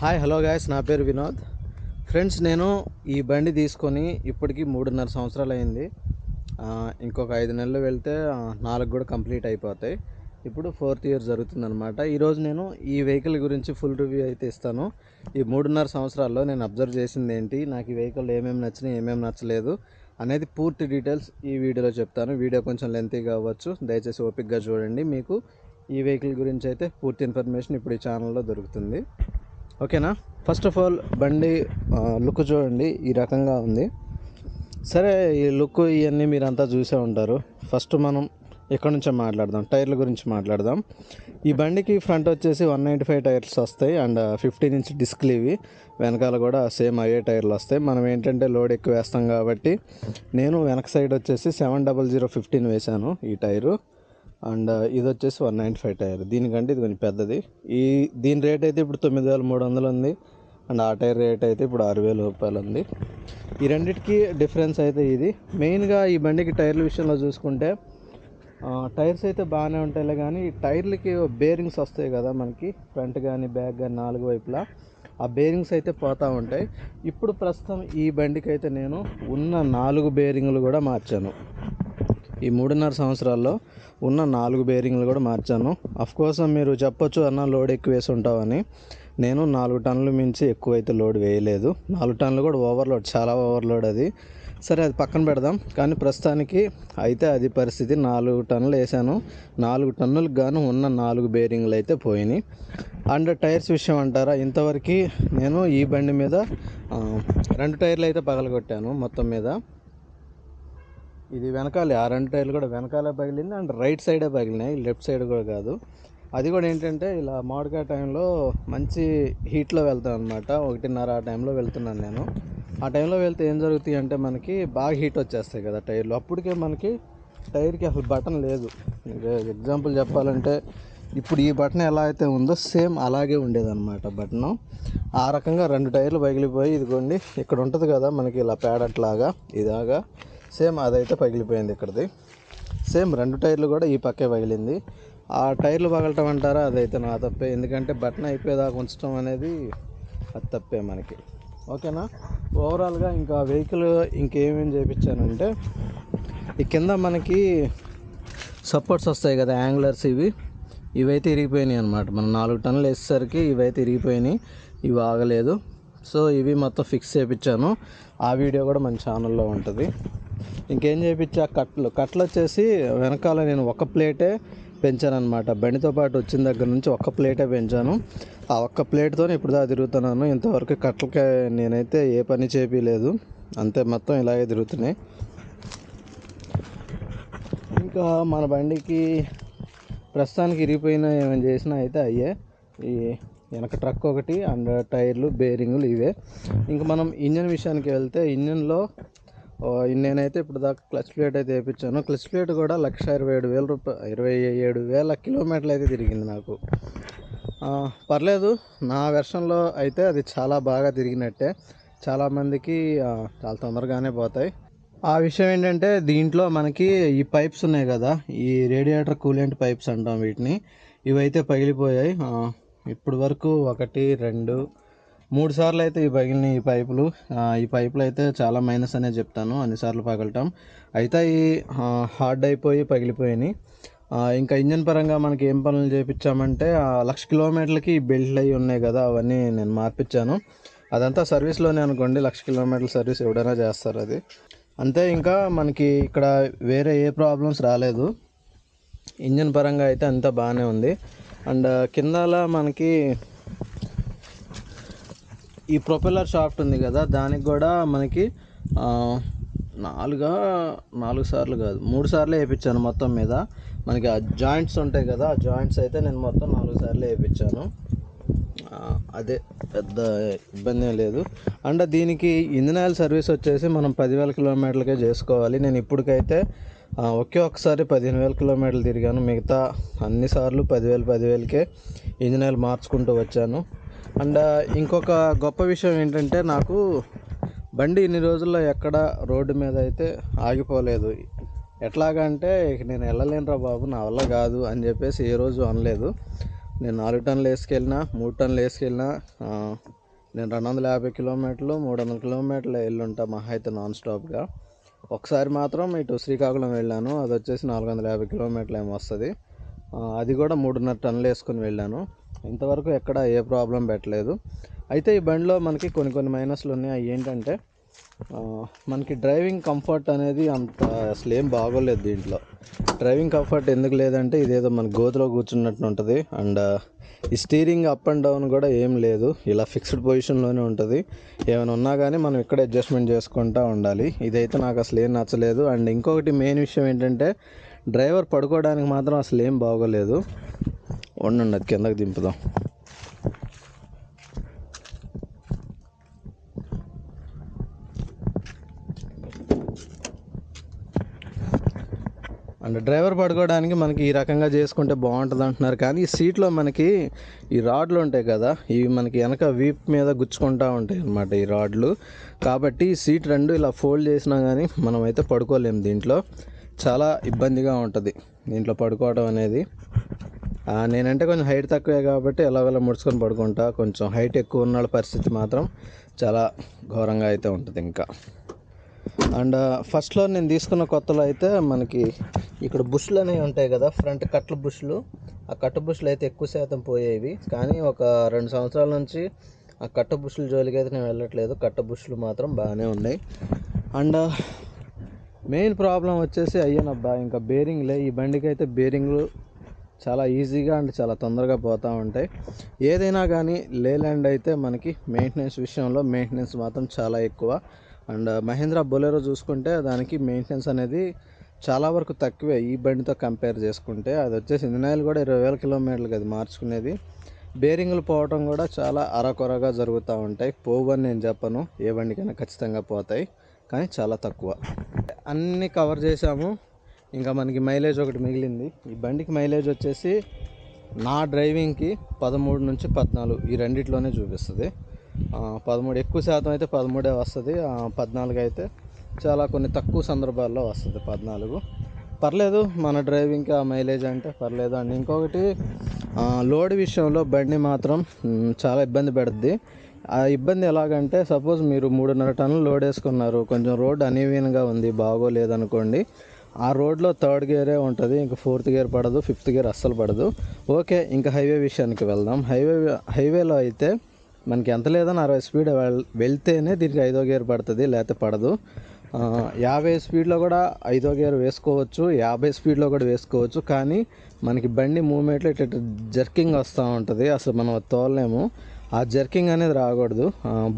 Hi hello guys నా పేరు Vinod. Friends నేను ఈ బండి తీసుకొని ఇప్పటికి మూడున్నర సంవత్సరాలు అయింది. ఇంకొక ఐదు నెలలు వెళ్తే నాలుగు కూడా కంప్లీట్ అయిపోతాయి. ఇప్పుడు ఫోర్త్ ఇయర్ జరుగుతుందనమాట ఈరోజు నేను ఈ వెహికల్ గురించి ఫుల్ రివ్యూ అయితే ఇస్తాను. ఈ మూడున్నర సంవత్సరాల్లో నేను అబ్జర్వ్ చేసింది ఏంటి నాకు ఈ వెహికల్ ఏమేమి నచ్చినాయి ఏమేమి నచ్చలేదు అనేది పూర్తి డీటెయిల్స్ ఈ వీడియోలో చెప్తాను. వీడియో కొంచెం లెంతీగా అవ్వచ్చు. దయచేసి ఓపిక్గా చూడండి. మీకు ఈ వెహికల్ గురించి అయితే పూర్తి ఇన్ఫర్మేషన్ ఇప్పుడు ఈ ఛానల్లో దొరుకుతుంది. ఓకేనా? ఫస్ట్ ఆఫ్ ఆల్ బండి లుక్ చూడండి. ఈ రకంగా ఉంది. సరే ఈ లుక్ ఇవన్నీ మీరంతా చూసే ఉంటారు. ఫస్ట్ మనం ఎక్కడి నుంచో మాట్లాడదాం. టైర్ల గురించి మాట్లాడదాం. ఈ బండికి ఫ్రంట్ వచ్చేసి వన్ నైంటీ ఫైవ్ టైర్స్ వస్తాయి అండ్ ఫిఫ్టీన్ ఇంచ్ డిస్క్లు ఇవి. వెనకాల కూడా సేమ్ అయ్యే టైర్లు వస్తాయి. మనం ఏంటంటే లోడ్ ఎక్కువ వేస్తాం కాబట్టి నేను వెనక సైడ్ వచ్చేసి సెవెన్ డబల్ జీరో ఫిఫ్టీన్ వేశాను ఈ టైరు అండ్ ఇది వచ్చేసి వన్ నైంటీ ఫైవ్ టైర్. దీనికంటే ఇది కొంచెం పెద్దది. ఈ దీని రేట్ అయితే ఇప్పుడు తొమ్మిది వేల మూడు వందలు ఉంది. అండ్ ఆ టైర్ రేట్ అయితే ఇప్పుడు ఆరు వేల రూపాయలు ఉంది. ఈ రెండింటికి డిఫరెన్స్ అయితే ఇది. మెయిన్గా ఈ బండికి టైర్ల విషయంలో చూసుకుంటే టైర్స్ అయితే బాగానే ఉంటాయిలే కానీ టైర్లకి బేరింగ్స్ వస్తాయి కదా మనకి. ఫ్రంట్ కానీ బ్యాక్ కానీ నాలుగు వైపులా. ఆ బేరింగ్స్ అయితే పోతూ ఉంటాయి. ఇప్పుడు ప్రస్తుతం ఈ బండికి అయితే నేను ఉన్న నాలుగు బేరింగ్లు కూడా మార్చాను. ఈ మూడున్నర సంవత్సరాల్లో ఉన్న నాలుగు బేరింగ్లు కూడా మార్చాను. అఫ్కోర్స్ మీరు చెప్పొచ్చు అన్న లోడ్ ఎక్కువ వేసి ఉంటామని నేను నాలుగు టన్నులు మించి ఎక్కువ అయితే లోడ్ వేయలేదు. నాలుగు టన్నులు కూడా ఓవర్లోడ్ చాలా ఓవర్లోడ్ అది. సరే అది పక్కన పెడదాం. కానీ ప్రస్తుతానికి అయితే అది పరిస్థితి. నాలుగు టన్నులు వేసాను. నాలుగు టన్నులకు గాను ఉన్న నాలుగు బేరింగ్లు అయితే పోయినాయి. అండ్ టైర్స్ విషయం అంటారా? ఇంతవరకు నేను ఈ బండి మీద రెండు టైర్లు అయితే పగలగొట్టాను మొత్తం మీద. ఇది వెనకాలే ఆ రెండు టైర్లు కూడా వెనకాలే పగిలింది అండ్ రైట్ సైడే పగిలినాయి లెఫ్ట్ సైడ్ కూడా కాదు. అది కూడా ఏంటంటే ఇలా మామిడికాయ టైంలో మంచి హీట్లో వెళ్తాను అనమాట ఒకటిన్నర ఆ టైంలో వెళ్తున్నాను నేను. ఆ టైంలో వెళ్తే ఏం జరుగుతాయి అంటే మనకి బాగా హీట్ వచ్చేస్తాయి కదా టైర్లు. అప్పటికే మనకి టైర్కి అసలు బటన్ లేదు. ఎగ్జాంపుల్ చెప్పాలంటే ఇప్పుడు ఈ బటన్ ఎలా అయితే ఉందో సేమ్ అలాగే ఉండేదన్నమాట బటన్. ఆ రకంగా రెండు టైర్లు పగిలిపోయి ఇదిగోండి ఇక్కడ ఉంటుంది కదా మనకి ఇలా పేడట్లాగా ఇలాగా సేమ్ అదైతే పగిలిపోయింది ఇక్కడిది. సేమ్ రెండు టైర్లు కూడా ఈ పక్కే పగిలింది. ఆ టైర్లు పగలటం అంటారా? అదైతే నా తప్పే. ఎందుకంటే బటన్ అయిపోయేదాకా ఉంచడం అనేది అది తప్పే మనకి. ఓకేనా? ఓవరాల్గా ఇంకా వెహికల్ ఇంకేమేమి చేయించానంటే ఈ కింద మనకి సపోర్ట్స్ వస్తాయి కదా యాంగులర్స్ ఇవి. ఇవైతే ఇరిగిపోయినాయి అనమాట మనం నాలుగు టన్నులు వేసేసరికి ఇవైతే ఇరిగిపోయినాయి. ఇవి ఆగలేదు. సో ఇవి మొత్తం ఫిక్స్ చేయించాను. ఆ వీడియో కూడా మన ఛానల్లో ఉంటుంది. ఇంకేం చేయించా కట్లు? కట్లు వచ్చేసి వెనకాల నేను ఒక ప్లేటే పెంచాను అనమాట బండితో పాటు వచ్చిన దగ్గర నుంచి ఒక్క ప్లేటే పెంచాను. ఆ ఒక్క ప్లేట్తో ఇప్పుడు దా తిరుగుతున్నాను. ఇంతవరకు కట్లకి నేనైతే ఏ పని చేపించలేదు అంతే మొత్తం ఇలాగే తిరుగుతున్నాయి. ఇంకా మన బండికి ప్రస్తుతానికి ఇరిగిపోయిన ఏమైనా చేసినా అయితే అయ్యే. ఈ వెనక ట్రక్ ఒకటి అండ్ టైర్లు బేరింగ్లు ఇవే. ఇంకా మనం ఇంజన్ విషయానికి వెళ్తే ఇంజన్లో నేనైతే ఇప్పుడు దాకా క్లచ్ ప్లేట్ అయితే వేయించాను క్లచ్ ప్లేట్ కూడా లక్ష ఇరవై ఏడు వేల రూపాయలు ఇరవై ఏడు వేల కిలోమీటర్లు అయితే తిరిగింది నాకు. పర్లేదు నా వెర్షన్లో అయితే అది చాలా బాగా తిరిగినట్టే. చాలామందికి చాలా తొందరగానే పోతాయి. ఆ విషయం ఏంటంటే దీంట్లో మనకి ఈ పైప్స్ ఉన్నాయి కదా ఈ రేడియేటర్ కూలెంట్ పైప్స్ అంటాం వీటిని. ఇవైతే పగిలిపోయాయి. ఆ, ఇప్పుడు వరకు ఒకటి రెండు మూడు సార్లు అయితే ఈ పగిలిన ఈ పైపులు ఈ పైపులు అయితే చాలా మైనస్ అనే చెప్తాను. అన్నిసార్లు పగలటం. అయితే ఈ హార్డ్ అయిపోయి పగిలిపోయినాయి. ఇంకా ఇంజన్ పరంగా మనకి ఏం పనులు చేయించామంటే ఆ, లక్ష కిలోమీటర్లకి బెల్ట్లు అయి ఉన్నాయి కదా అవన్నీ నేను మార్పించాను అదంతా సర్వీస్లోనే అనుకోండి లక్ష కిలోమీటర్ల సర్వీస్ ఎవడైనా చేస్తారు అది. అంతే ఇంకా మనకి ఇక్కడ వేరే ఏ ప్రాబ్లమ్స్ రాలేదు. ఇంజన్ పరంగా అయితే అంతా బాగానే ఉంది. అండ్ కిందలా మనకి ఈ ప్రొపెల్లర్ షాఫ్ట్ ఉంది కదా దానికి కూడా మనకి నాలుగా నాలుగు సార్లు కాదు మూడు సార్లు వేయించాను మొత్తం మీద. మనకి ఆ జాయింట్స్ ఉంటాయి కదా ఆ జాయింట్స్ అయితే నేను మొత్తం నాలుగు సార్లు వేయించాను అదే పెద్ద ఇబ్బంది లేదు. అండ్ దీనికి ఇంజిన్ ఆయిల్ సర్వీస్ వచ్చేసి మనం పదివేల కిలోమీటర్లకే చేసుకోవాలి. నేను ఇప్పటికైతే ఒకే ఒకసారి పదిహేను వేల కిలోమీటర్లు తిరిగాను. మిగతా అన్ని సార్లు పదివేలు పదివేలకే ఇంజిన్ ఆయిల్ మార్చుకుంటూ వచ్చాను. అండ్ ఇంకొక గొప్ప విషయం ఏంటంటే నాకు బండి ఇన్ని రోజుల్లో ఎక్కడ రోడ్డు మీద అయితే ఆగిపోలేదు. ఎట్లాగంటే ఇక నేను వెళ్ళలేనురా బాబు నా వల్ల కాదు అని చెప్పేసి ఏ రోజు అనలేదు. నేను నాలుగు టన్నులు వేసుకెళ్ళినా మూడు టన్నులు వేసుకెళ్ళినా నేను రెండు వందల యాభై కిలోమీటర్లు మూడు వందల కిలోమీటర్లు వెళ్ళుంటా మహా అయితే నాన్ స్టాప్గా. ఒకసారి మాత్రం ఇటు శ్రీకాకుళం వెళ్ళాను అది వచ్చేసి నాలుగు వందల యాభై కిలోమీటర్లు ఏమో వస్తుంది. అది కూడా మూడున్నర టన్నులు వేసుకొని వెళ్ళాను. ఇంతవరకు ఎక్కడ ఏ ప్రాబ్లం పెట్టలేదు. అయితే ఈ బండిలో మనకి కొన్ని కొన్ని మైనస్లు ఉన్నాయి. అవి ఏంటంటే మనకి డ్రైవింగ్ కంఫర్ట్ అనేది అంత అసలు ఏం బాగోలేదు దీంట్లో. డ్రైవింగ్ కంఫర్ట్ ఎందుకు లేదంటే ఇదేదో మన గోతులో కూర్చున్నట్టు ఉంటుంది. అండ్ ఈ స్టీరింగ్ అప్ అండ్ డౌన్ కూడా ఏం లేదు. ఇలా ఫిక్స్డ్ పొజిషన్లోనే ఉంటుంది. ఏమైనా ఉన్నా కానీ మనం ఇక్కడ అడ్జస్ట్మెంట్ చేసుకుంటూ ఉండాలి. ఇదైతే నాకు అసలు ఏం నచ్చలేదు. అండ్ ఇంకొకటి మెయిన్ విషయం ఏంటంటే డ్రైవర్ పడుకోవడానికి మాత్రం అసలు ఏం బాగోలేదు. ఉండండి అది కిందకి దింపుదాం. అండ్ డ్రైవర్ పడుకోవడానికి మనకి ఈ రకంగా చేసుకుంటే బాగుంటుంది అంటున్నారు. కానీ ఈ సీట్లో మనకి ఈ రాడ్లు ఉంటాయి కదా ఇవి మనకి వెనక వీప్ మీద గుచ్చుకుంటూ ఉంటాయి అన్నమాట ఈ రాడ్లు. కాబట్టి ఈ సీట్ రెండు ఇలా ఫోల్డ్ చేసినా కానీ మనం అయితే పడుకోలేము దీంట్లో. చాలా ఇబ్బందిగా ఉంటుంది దీంట్లో పడుకోవడం అనేది. నేనంటే కొంచెం హైట్ తక్కువే కాబట్టి ఎలాగోలా ముడుచుకొని పడుకుంటా. కొంచెం హైట్ ఎక్కువ ఉన్న వాళ్ళ పరిస్థితి మాత్రం చాలా ఘోరంగా అయితే ఉంటుంది ఇంకా. అండ్ ఫస్ట్లో నేను తీసుకున్న కొత్తలో అయితే మనకి ఇక్కడ బుష్లు అనేవి ఉంటాయి కదా ఫ్రంట్ కట్ల బుష్లు. ఆ కట్ట బుష్లు అయితే ఎక్కువ శాతం పోయేవి. కానీ ఒక రెండు సంవత్సరాల నుంచి ఆ కట్ట బుష్లు జోలికి అయితే నేను వెళ్ళట్లేదు. కట్ట బుష్లు మాత్రం బాగానే ఉన్నాయి. అండ్ మెయిన్ ప్రాబ్లం వచ్చేసి అయ్యానబ్బా ఇంకా బేరింగ్లే ఈ బండికి అయితే బేరింగ్లు చాలా ఈజీగా అండ్ చాలా తొందరగా పోతూ ఉంటాయి. ఏదైనా కానీ లేలాండ్ అయితే మనకి మెయింటెనెన్స్ విషయంలో మెయింటెనెన్స్ మాత్రం చాలా ఎక్కువ. అండ్ మహేంద్ర బొలెరో చూసుకుంటే దానికి మెయింటెనెన్స్ అనేది చాలా వరకు తక్కువే ఈ బండితో కంపేర్ చేసుకుంటే. అది వచ్చేసి ఇంజనాయిల్ కూడా ఇరవై వేల కిలోమీటర్లకి అది మార్చుకునేది. బేరింగ్లు పోవటం కూడా చాలా అరకొరగా జరుగుతూ ఉంటాయి. పోవని నేను చెప్పను. ఏ బండికైనా ఖచ్చితంగా పోతాయి. కానీ చాలా తక్కువ. అన్నీ కవర్ చేసాము ఇంకా మనకి మైలేజ్ ఒకటి మిగిలింది. ఈ బండికి మైలేజ్ వచ్చేసి నా డ్రైవింగ్కి పదమూడు నుంచి పద్నాలుగు ఈ రెండిట్లోనే చూపిస్తుంది. పదమూడు ఎక్కువ శాతం అయితే పదమూడే వస్తుంది. పద్నాలుగు అయితే చాలా కొన్ని తక్కువ సందర్భాల్లో వస్తుంది పద్నాలుగు. పర్లేదు మన డ్రైవింగ్కి ఆ మైలేజ్ అంటే పర్లేదు అండ్. ఇంకొకటి లోడ్ విషయంలో బండి మాత్రం చాలా ఇబ్బంది పెడుద్ది. ఆ ఇబ్బంది ఎలాగంటే సపోజ్ మీరు మూడున్నర టన్నులు లోడ్ వేసుకున్నారు. కొంచెం రోడ్ అనీవీన్గా ఉంది బాగోలేదనుకోండి. ఆ రోడ్లో థర్డ్ గేరే ఉంటుంది ఇంకా ఫోర్త్ గేర్ పడదు ఫిఫ్త్ గేర్ అస్సలు పడదు. ఓకే ఇంకా హైవే విషయానికి వెళ్దాం. హైవే హైవేలో అయితే మనకి ఎంత లేదని అరవై స్పీడ్ వెళ్తేనే దీనికి ఐదో గేర్ పడుతుంది లేకపోతే పడదు. యాభై స్పీడ్లో కూడా ఐదో గేర్ వేసుకోవచ్చు యాభై స్పీడ్లో కూడా వేసుకోవచ్చు కానీ మనకి బండి మూమెంట్లో ఇట్లా జర్కింగ్ వస్తూ ఉంటుంది అసలు మనం తోలలేము. ఆ జర్కింగ్ అనేది రాకూడదు.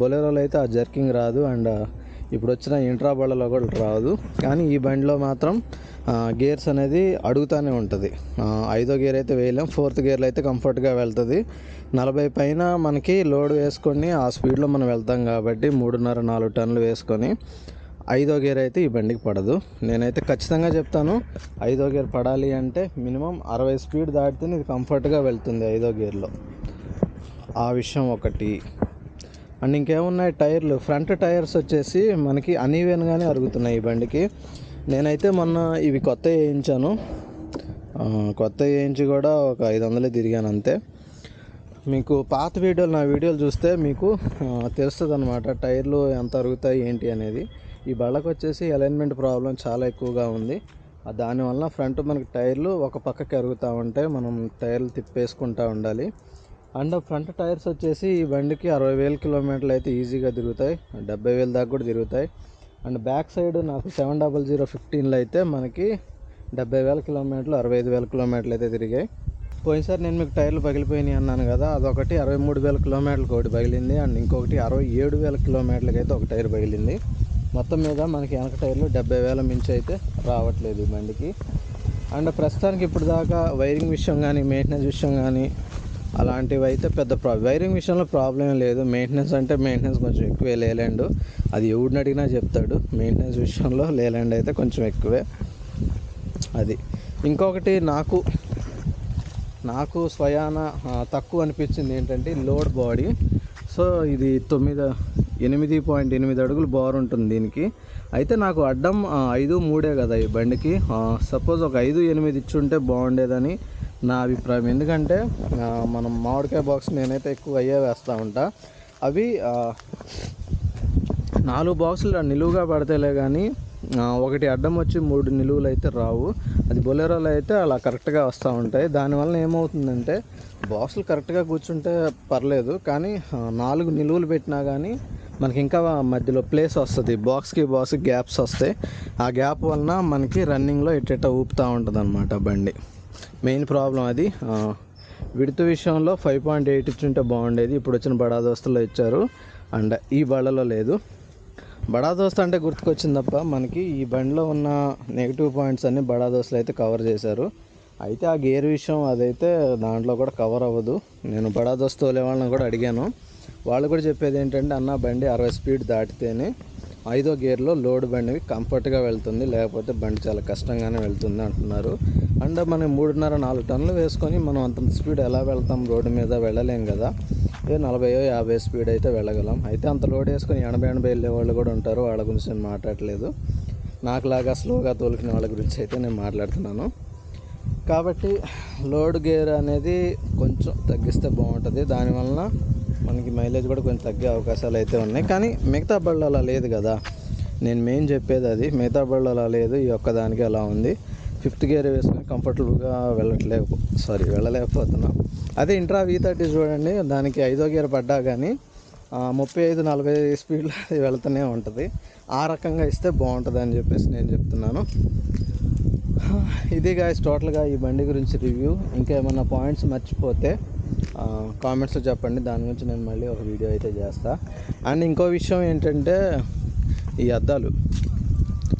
బొలెరోలో అయితే ఆ జర్కింగ్ రాదు అండ్ ఇప్పుడు వచ్చిన ఇంట్రా బళ్ళలో కూడా రాదు. కానీ ఈ బండిలో మాత్రం గేర్స్ అనేది అడుగుతూనే ఉంటుంది. ఐదో గేర్ అయితే వేయలేం ఫోర్త్ గేర్లో అయితే కంఫర్ట్గా వెళ్తుంది. నలభై పైన మనకి లోడ్ వేసుకొని ఆ స్పీడ్లో మనం వెళ్తాం కాబట్టి మూడున్నర నాలుగు టన్నులు వేసుకొని ఐదో గేర్ అయితే ఈ బండికి పడదు. నేనైతే ఖచ్చితంగా చెప్తాను ఐదో గేర్ పడాలి అంటే మినిమం అరవై స్పీడ్ దాటితే ఇది కంఫర్ట్గా వెళ్తుంది ఐదో గేర్లో. ఆ విషయం ఒకటి. అండ్ ఇంకేమున్నాయి? టైర్లు. ఫ్రంట్ టైర్స్ వచ్చేసి మనకి అనీవెన్గానే అరుగుతున్నాయి ఈ బండికి. నేనైతే మొన్న ఇవి కొత్త వేయించాను. కొత్త వేయించి కూడా ఒక ఐదు వందలే తిరిగాను అంతే. మీకు పాత వీడియోలు నా వీడియోలు చూస్తే మీకు తెలుస్తుంది అనమాట టైర్లు ఎంత అరుగుతాయి ఏంటి అనేది. ఈ బళ్ళకు వచ్చేసి అలైన్మెంట్ ప్రాబ్లం చాలా ఎక్కువగా ఉంది. దానివల్ల ఫ్రంట్ మనకి టైర్లు ఒక పక్కకి అరుగుతూ ఉంటాయి మనం టైర్లు తిప్పేసుకుంటూ ఉండాలి. అండ్ ఫ్రంట్ టైర్స్ వచ్చేసి ఈ బండికి అరవై వేల కిలోమీటర్లు అయితే ఈజీగా తిరుగుతాయి. డెబ్బై వేల దాకా కూడా తిరుగుతాయి. అండ్ బ్యాక్ సైడ్ నాకు సెవెన్ డబల్ జీరో ఫిఫ్టీన్లో అయితే మనకి డెబ్బై వేల కిలోమీటర్లు అరవై ఐదు వేల కిలోమీటర్లు అయితే తిరిగాయి. పోయినసారి నేను మీకు టైర్లు పగిలిపోయినాయి అన్నాను కదా అదొకటి అరవై మూడు వేల కిలోమీటర్లకు ఒకటి పగిలింది. అండ్ ఇంకొకటి అరవై ఏడు వేల కిలోమీటర్లకి అయితే ఒక టైర్ పగిలింది. మొత్తం మీద మనకి వెనక టైర్లు డెబ్బై వేల మించి అయితే రావట్లేదు ఈ బండికి. అండ్ ప్రస్తుతానికి ఇప్పుడు దాకా వైరింగ్ విషయం కానీ మెయింటెనెన్స్ విషయం కానీ అలాంటివి అయితే పెద్ద ప్రాబ్లం వైరింగ్ విషయంలో ప్రాబ్లం లేదు. మెయింటెనెన్స్ అంటే మెయింటెనెన్స్ కొంచెం ఎక్కువే లేలాండ్. అది ఎవడిని అడిగినా చెప్తాడు. మెయింటెనెన్స్ విషయంలో లేలాండ్ అయితే కొంచెం ఎక్కువే. అది. ఇంకొకటి నాకు నాకు స్వయాన తక్కువ అనిపించింది ఏంటంటే లోడ్ బాడీ. సో ఇది తొమ్మిది ఎనిమిది పాయింట్ ఎనిమిది అడుగులు బోర్ ఉంటుంది దీనికి. అయితే నాకు అడ్డం ఐదు మూడే కదా ఈ బండికి. సపోజ్ ఒక ఐదు ఎనిమిది ఇచ్చుంటే బాగుండేదని నా అభిప్రాయం. ఎందుకంటే మనం మామిడికాయ బాక్స్ నేనైతే ఎక్కువ అయ్యే వేస్తూ ఉంటా. అవి నాలుగు బాక్సులు నిలువుగా పడతాయిలే కానీ ఒకటి అడ్డం వచ్చి మూడు నిలువులు అయితే రావు. అది బొలెరోలు అయితే అలా కరెక్ట్గా వస్తూ ఉంటాయి. దానివల్ల ఏమవుతుందంటే బాక్సులు కరెక్ట్గా కూర్చుంటే పర్లేదు కానీ నాలుగు నిలువులు పెట్టినా కానీ మనకి ఇంకా మధ్యలో ప్లేస్ వస్తుంది. బాక్స్కి బాక్స్కి గ్యాప్స్ వస్తాయి. ఆ గ్యాప్ వలన మనకి రన్నింగ్లో ఇట్ట ఊపుతూ ఉంటుంది అనమాట బండి. మెయిన్ ప్రాబ్లం అది. ఆ, విడుతు విషయంలో ఫైవ్ పాయింట్ ఎయిట్ ఇచ్చుంటే బాగుండేది. ఇప్పుడు వచ్చిన బడా దోస్తుల్లో ఇచ్చారు. అండ్ ఈ బళ్ళలో లేదు. బడా దోస్త్ అంటే గుర్తుకొచ్చింది తప్ప మనకి ఈ బండిలో ఉన్న నెగిటివ్ పాయింట్స్ అన్ని బడా దోస్తులు అయితే కవర్ చేశారు. అయితే ఆ గేర్ విషయం అదైతే దాంట్లో కూడా కవర్ అవ్వదు. నేను బడా దోస్త్ వాళ్ళని కూడా అడిగాను. వాళ్ళు కూడా చెప్పేది ఏంటంటే అన్న బండి అరవై స్పీడ్ దాటితేనే ఐదో గేర్లో లోడ్ బండి కంఫర్ట్గా వెళ్తుంది లేకపోతే బండి చాలా కష్టంగానే వెళ్తుంది అంటున్నారు. అండ్ మనం మూడున్నర నాలుగు టన్నులు వేసుకొని మనం అంత స్పీడ్ ఎలా వెళ్తాం? రోడ్డు మీద వెళ్ళలేం కదా. ఏ నలభైయో యాభై స్పీడ్ అయితే వెళ్ళగలం. అయితే అంత లోడ్ వేసుకొని ఎనభై ఎనభై వెళ్ళే వాళ్ళు కూడా ఉంటారు. వాళ్ళ గురించి నేను మాట్లాడలేదు. నాకులాగా స్లోగా తోలుకునే వాళ్ళ గురించి అయితే నేను మాట్లాడుతున్నాను. కాబట్టి లోడ్ గేర్ అనేది కొంచెం తగ్గిస్తే బాగుంటుంది. దానివలన మనకి మైలేజ్ కూడా కొంచెం తగ్గే అవకాశాలు అయితే ఉన్నాయి. కానీ మిగతా బళ్ళు అలా లేదు కదా. నేను మెయిన్ చెప్పేది అది. మిగతా బళ్ళు అలా లేదు. ఈ ఒక్కదానికి అలా ఉంది. ఫిఫ్త్ గేర్ వేసుకొని కంఫర్టబుల్గా వెళ్ళట్లేవు. సారీ వెళ్ళలేకపోతున్నాం. అదే ఇంట్రా వీ థర్టీ చూడండి. దానికి ఐదో గేర్ పడ్డా కానీ ముప్పై ఐదు నలభై ఐదు స్పీడ్లో అది వెళ్తూనే ఉంటుంది. ఆ రకంగా ఇస్తే బాగుంటుంది అని చెప్పేసి నేను చెప్తున్నాను. ఇది గాయస్ టోటల్గా ఈ బండి గురించి రివ్యూ ఇంకా ఏమైనా పాయింట్స్ మర్చిపోతే కామెంట్స్లో చెప్పండి. దాని గురించి నేను మళ్ళీ ఒక వీడియో అయితే చేస్తా. అండ్ ఇంకో విషయం ఏంటంటే ఈ అద్దాలు.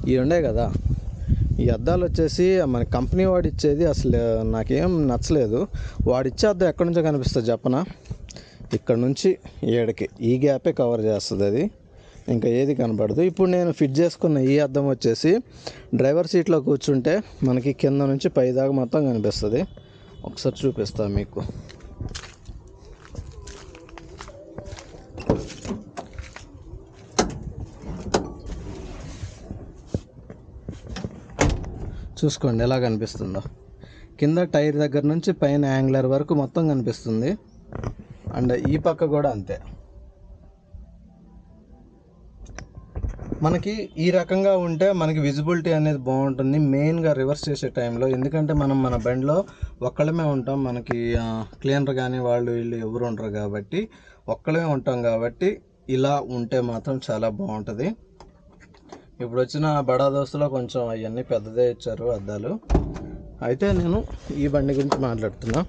ఇవి ఉండే కదా. ఈ అద్దాలు వచ్చేసి మన కంపెనీ వాడు ఇచ్చేది అసలు నాకేం నచ్చలేదు. వాడు ఇచ్చే అద్దం ఎక్కడి నుంచో కనిపిస్తుంది చెప్పనా? ఇక్కడ నుంచి ఏడకి. ఈ గ్యాపే కవర్ చేస్తుంది అది. ఇంకా ఏది కనపడదు ఇప్పుడు నేను ఫిట్ చేసుకున్న ఈ అద్దం వచ్చేసి డ్రైవర్ సీట్లో కూర్చుంటే మనకి కింద నుంచి పై దాకా మొత్తం కనిపిస్తుంది. ఒకసారి చూపిస్తాను మీకు. చూసుకోండి ఎలా కనిపిస్తుందో. కింద టైర్ దగ్గర నుంచి పైన యాంగ్లర్ వరకు మొత్తం కనిపిస్తుంది. అండ్ ఈ పక్క కూడా అంతే. మనకి ఈ రకంగా ఉంటే మనకి విజిబిలిటీ అనేది బాగుంటుంది. మెయిన్గా రివర్స్ చేసే టైంలో ఎందుకంటే మనం మన బండిలో ఒక్కళ్ళమే ఉంటాం. మనకి క్లీనర్ కానీ వాళ్ళు వీళ్ళు ఎవరు ఉండరు కాబట్టి ఒక్కళ్ళమే ఉంటాం కాబట్టి ఇలా ఉంటే మాత్రం చాలా బాగుంటుంది. ఇప్పుడు వచ్చిన బడా దోస్తులో కొంచెం అవన్నీ పెద్దదే ఇచ్చారు అద్దాలు. అయితే నేను ఈ బండి గురించి మాట్లాడుతున్నా.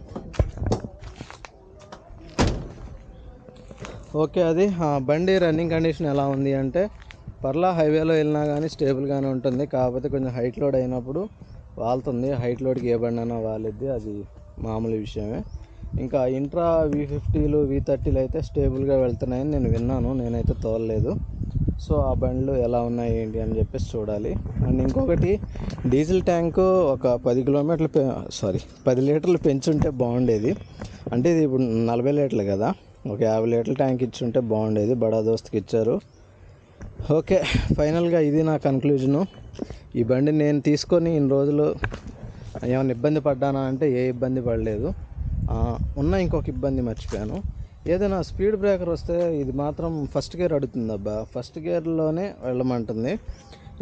ఓకే అది బండి రన్నింగ్ కండిషన్ ఎలా ఉంది అంటే పర్లా హైవేలో వెళ్ళినా కానీ స్టేబుల్గానే ఉంటుంది. కాకపోతే కొంచెం హైట్ లోడ్ అయినప్పుడు వాళ్తుంది. హైట్ లోడ్కి ఏ బండి అయినా వాలిద్ది. అది మామూలు విషయమే. ఇంకా ఇంట్రా వి ఫిఫ్టీలు వి థర్టీలు అయితే స్టేబుల్గా వెళ్తున్నాయని నేను విన్నాను. నేనైతే తోలలేదు. సో ఆ బండ్లు ఎలా ఉన్నాయి ఏంటి అని చెప్పేసి చూడాలి. అండ్ ఇంకొకటి డీజిల్ ట్యాంకు ఒక పది కిలోమీటర్లు పె సారీ పది లీటర్లు పెంచుంటే బాగుండేది. అంటే ఇది ఇప్పుడు నలభై లీటర్లు కదా. ఒక యాభై లీటర్ల ట్యాంక్ ఇచ్చుంటే బాగుండేది. బడా దోస్తుకి ఇచ్చారు. ఓకే ఫైనల్గా ఇది నా కన్క్లూజను ఈ బండి నేను తీసుకొని ఇన్ని రోజులు ఏమైనా ఇబ్బంది పడ్డానా అంటే ఏ ఇబ్బంది పడలేదు. ఉన్న ఇంకొక ఇబ్బంది మర్చిపోయాను. ఏదైనా స్పీడ్ బ్రేకర్ వస్తే ఇది మాత్రం ఫస్ట్ గేర్ అడుగుతుంది అబ్బా. ఫస్ట్ గేర్లోనే వెళ్ళమంటుంది.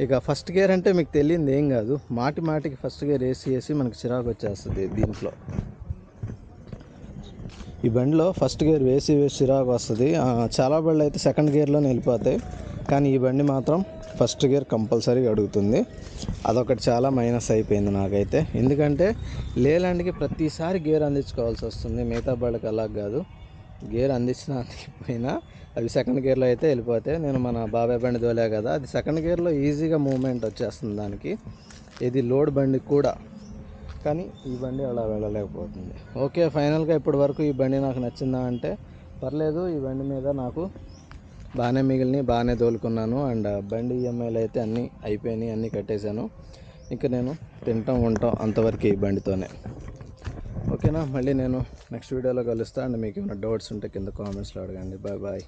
ఇక ఫస్ట్ గేర్ అంటే మీకు తెలియంది ఏం కాదు. మాటి మాటికి ఫస్ట్ గేర్ వేసి వేసి మనకి చిరాకు వచ్చేస్తుంది దీంట్లో. ఈ బండిలో ఫస్ట్ గేర్ వేసి వేసి చిరాకు వస్తుంది. చాలా బండ్లు అయితే సెకండ్ గేర్లోనే వెళ్ళిపోతాయి. కానీ ఈ బండి మాత్రం ఫస్ట్ గేర్ కంపల్సరీగా అడుగుతుంది. అదొకటి చాలా మైనస్ అయిపోయింది నాకైతే. ఎందుకంటే లేలాండ్కి ప్రతిసారి గేర్ అందించుకోవాల్సి వస్తుంది. మిగతా బళ్ళకి అలా కాదు. గేర్ అందించినా అందిపోయినా అవి సెకండ్ గేర్లో అయితే వెళ్ళిపోతాయి. నేను మన బాబాయ్ బండి తోలే కదా. అది సెకండ్ గేర్లో ఈజీగా మూమెంట్ వచ్చేస్తుంది దానికి. ఇది లోడ్ బండి కూడా. కానీ ఈ బండి అలా వెళ్ళలేకపోతుంది. ఓకే ఫైనల్గా ఇప్పటి వరకు ఈ బండి నాకు నచ్చిందా అంటే పర్లేదు ఈ బండి మీద నాకు బాగానే మిగిలిని బాగానే తోలుకున్నాను అండ్ బండి ఈఎంఐలు అయితే అన్నీ అయిపోయినాయి అన్నీ కట్టేశాను. ఇంకా నేను తింటాం ఉంటాం అంతవరకు ఈ బండితోనే. ఓకేనా? మళ్ళీ నేను నెక్స్ట్ వీడియోలో కలుస్తాను అండ్ మీకు ఏమైనా డౌట్స్ ఉంటే కింద కామెంట్స్లో అడగండి. Bye bye.